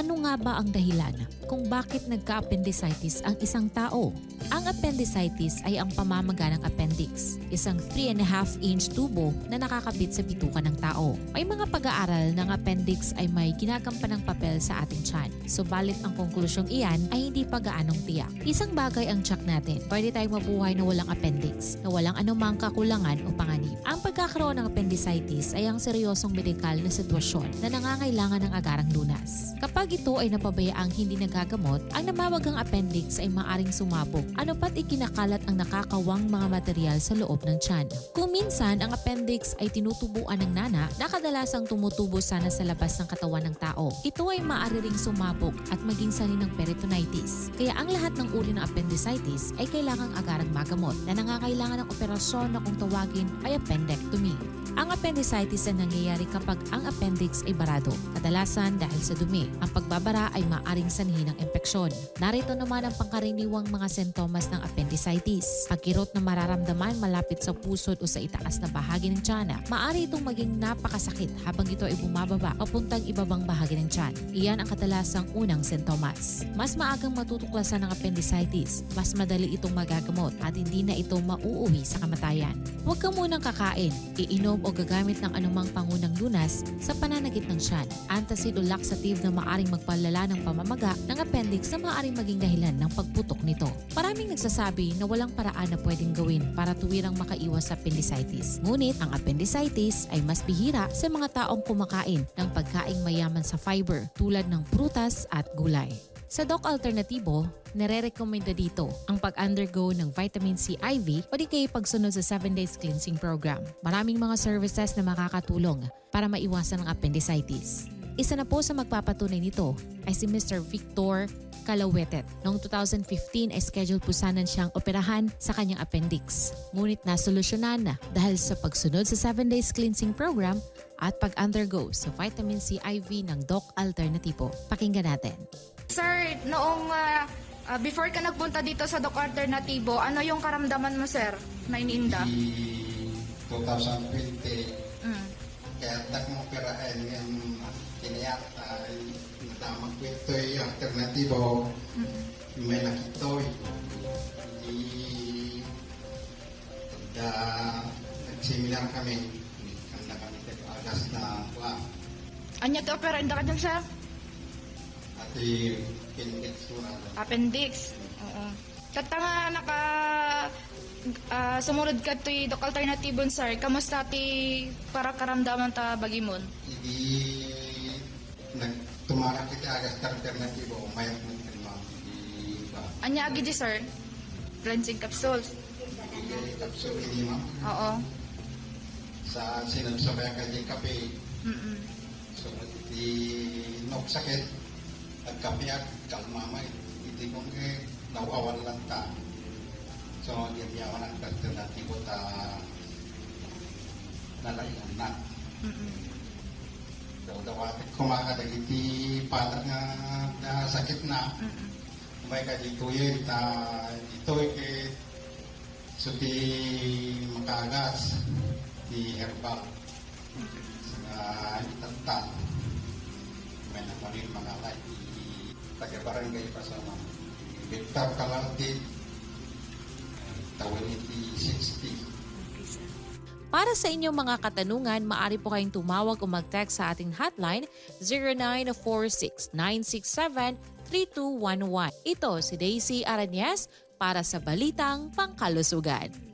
Ano nga ba ang dahilan kung bakit nagka-appendicitis ang isang tao? Ang appendicitis ay ang pamamaga ng appendix, isang 3.5 inch tubo na nakakabit sa bituka ng tao. May mga pag-aaral ng appendix ay may ginagampanang papel sa ating tiyan. Subalit ang konklusyong iyan ay hindi pa gaanong tiyak. Isang bagay ang check natin. Pwede tayong mabuhay na walang appendix, na walang anumang kakulangan o panganib. Ang pagkakaroon ng appendicitis ay ang seryosong medikal na sitwasyon na nangangailangan ng agarang lunas. Kapag ito ay napabayaang hindi nagagamot, ang namawagang appendix ay maaring sumabog. Ano pat ikinakalat ang nakakawang mga material sa loob ng tiyan. Kung minsan ang appendix ay tinutubuan ng nana na kadalasang tumutubo sana sa labas ng katawan ng tao. Ito ay maaari ring sumabog at maging sanhi ng peritonitis. Kaya ang lahat ng uri ng appendicitis ay kailangang agarang magamot na nangangailangan ng operasyon na kung tawagin ay appendectomy. Ang appendicitis ay nangyayari kapag ang appendix ay barado, kadalasan dahil sa dumi. Ang pagbabara ay maaring sanhi ng impeksyon. Narito naman ang pangkaraniwang mga sintomas ng appendicitis. Pagkirot na mararamdaman malapit sa pusod o sa itaas na bahagi ng tiyan. Maaari itong maging napakasakit habang ito ay bumababa papuntang ibabang bahagi ng tiyan. Iyan ang kadalasang unang sintomas. Mas maagang matutuklasan ng appendicitis, mas madali itong magagamot at hindi na ito mauuwi sa kamatayan. Huwag ka munang kakain, iinom o gagamit ng anumang pangunang lunas sa pananagit ng tiyan. Antacid o laxative na maaring magpalala ng pamamaga ng appendix na maaring maging dahilan ng pagputok nito. Maraming nagsasabi na walang paraan na pwedeng gawin para tuwirang makaiwas sa appendicitis. Ngunit ang appendicitis ay mas bihira sa mga taong kumakain ng pagkaing mayaman sa fiber tulad ng prutas at gulay. Sa Doc Alternatibo, nare-recommenda dito ang pag-undergo ng vitamin C IV o di kaya pagsunod sa 7 days cleansing program. Maraming mga services na makakatulong para maiwasan ang appendicitis. Isa na po sa magpapatunay nito ay si Mr. Victor Kalawetet. Noong 2015 ay scheduled po sana siyang operahan sa kanyang appendix. Ngunit nasolusyonan na dahil sa pagsunod sa 7 days cleansing program at pag-undergo sa vitamin C IV ng Doc Alternativo. Pakinggan natin. Sir, noong ah, ah, before ka nagpunta dito sa Doc Alternativo, ano yung karamdaman mo, sir, na iniinda? di 2020 nakitoy di da nagsimilar kami kanda kami tayo agas na kwa Anya to opera inda ka dyan, sir? at yung pinigit sura Appendix. Oo. Kata nga naka ah, sumunod ka to Doc Alternativo, sir. Kamusta ti para karamdaman ta bagimon? hindi nagtumara kita agas na alternatibo mayat mo Anya agi di, sir? Cleansing capsules. hindi kapsul hindi ma'am Oo. sa sinabsabay ka di kape Mm-mm. so di nok sakit at kape at kalmamay hindi kong eh nawawan lang ta so di miyawan ang alternatibo ta nalayan na Mm-mm. daw daw ati kumakadag iti patak nga na sakit na Mm-mm. May ka dito yun ta dito eh so di makagas di herbal sa itatan may naparin mga lay taga-barangay pa sa mga Victor Calartin tawin iti 60 Okay, sir. Para sa inyong mga katanungan, maaari po kayong tumawag o mag-text sa ating hotline 0946-967-3211. Ito si Daisy Aranyes para sa Balitang Pangkalusugan.